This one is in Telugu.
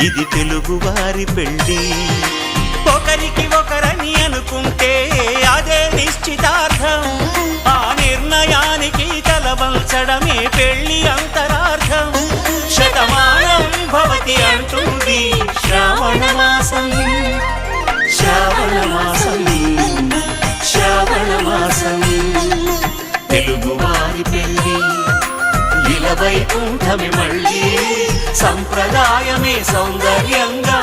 ఇది తెలుగువారి పెళ్ళి. ఒకరికి ఒకరని అనుకుంటే అదే నిశ్చితార్థం. ఆ నిర్ణయానికి తలవంచడమే పెళ్ళి అంతరార్థం. శతమానం భవతి అంటుంది శ్రావణ మాసం. శ్రావణ మాసం. శ్రావణ మాసం. తెలుగువారి పెళ్ళి. ఇలవైకుంఠమి మళ్ళీ సంప్రదాయమే సౌందర్యంగా